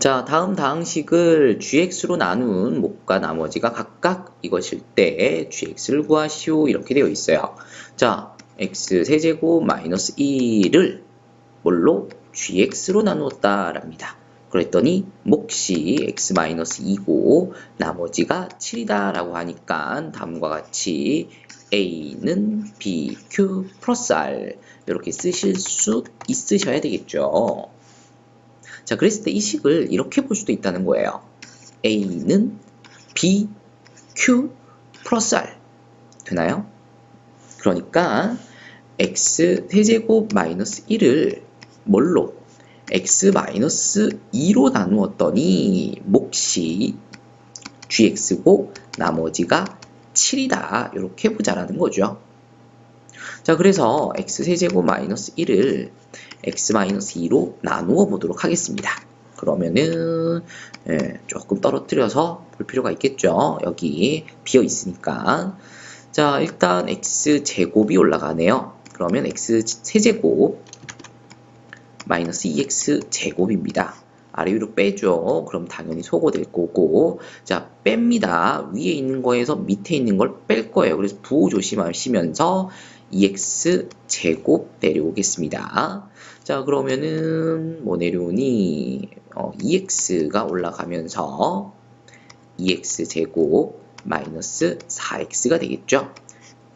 자, 다음 다항식을 gx로 나눈 목과 나머지가 각각 이것일 때 gx를 구하시오 이렇게 되어 있어요. 자, x 세제곱 마이너스 1을 뭘로? gx로 나누었다랍니다. 그랬더니 몫이 x 마이너스 2고 나머지가 7이다 라고 하니까 다음과 같이 a는 bq 플러스 r 이렇게 쓰실 수 있으셔야 되겠죠. 자, 그랬을 때 이 식을 이렇게 볼 수도 있다는 거예요. a는 b, q 플러스 r 되나요? 그러니까 x 세제곱 마이너스 1을 뭘로? x 마이너스 2로 나누었더니 몫이 gx고 나머지가 7이다. 이렇게 보자라는 거죠. 자, 그래서 x 세제곱 마이너스 1을 x 마이너스 2로 나누어 보도록 하겠습니다. 그러면은 예, 조금 떨어뜨려서 볼 필요가 있겠죠. 여기 비어 있으니까. 자, 일단 x 제곱이 올라가네요. 그러면 x 세제곱 마이너스 2x 제곱입니다. 아래 위로 빼죠. 그럼 당연히 소거될 거고 자 뺍니다. 위에 있는 거에서 밑에 있는 걸 뺄 거예요. 그래서 부호 조심하시면서 2x 제곱 내려오겠습니다. 자 그러면은 뭐 내려오니 어, 2x가 올라가면서 2x 제곱 마이너스 4x가 되겠죠.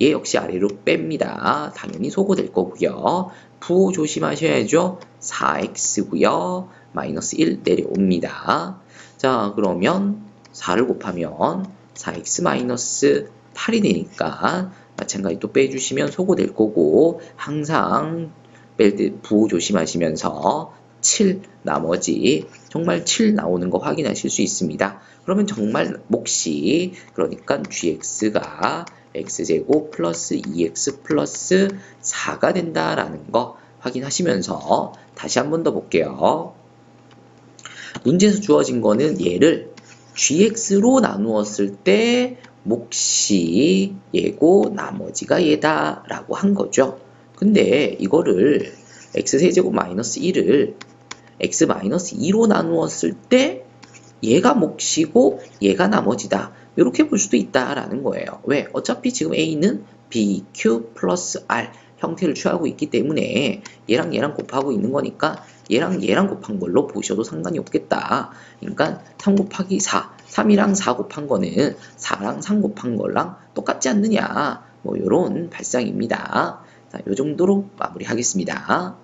얘 역시 아래로 뺍니다. 당연히 소거될 거고요. 부호 조심하셔야죠. 4x고요. 마이너스 1 내려옵니다. 자 그러면 4를 곱하면 4x 마이너스 8이 되니까 마찬가지 또 빼주시면 소거될 거고 항상 뺄 때 부호 조심하시면서 7 나머지 정말 7 나오는 거 확인하실 수 있습니다. 그러면 정말 몫이 그러니까 gx가 x제곱 플러스 2x 플러스 4가 된다라는 거 확인하시면서 다시 한 번 더 볼게요. 문제에서 주어진 거는 얘를 gx로 나누었을 때 몫이 얘고 나머지가 얘다 라고 한 거죠. 근데 이거를 x세제곱 마이너스 1을 x 마이너스 2로 나누었을 때 얘가 몫이고 얘가 나머지다. 이렇게 볼 수도 있다라는 거예요. 왜? 어차피 지금 a는 bq 플러스 r 형태를 취하고 있기 때문에 얘랑 얘랑 곱하고 있는 거니까 얘랑 얘랑 곱한 걸로 보셔도 상관이 없겠다. 그러니까 3 곱하기 4, 3이랑 4 곱한 거는 4랑 3 곱한 거랑 똑같지 않느냐. 뭐 이런 발상입니다. 자, 요 정도로 마무리하겠습니다.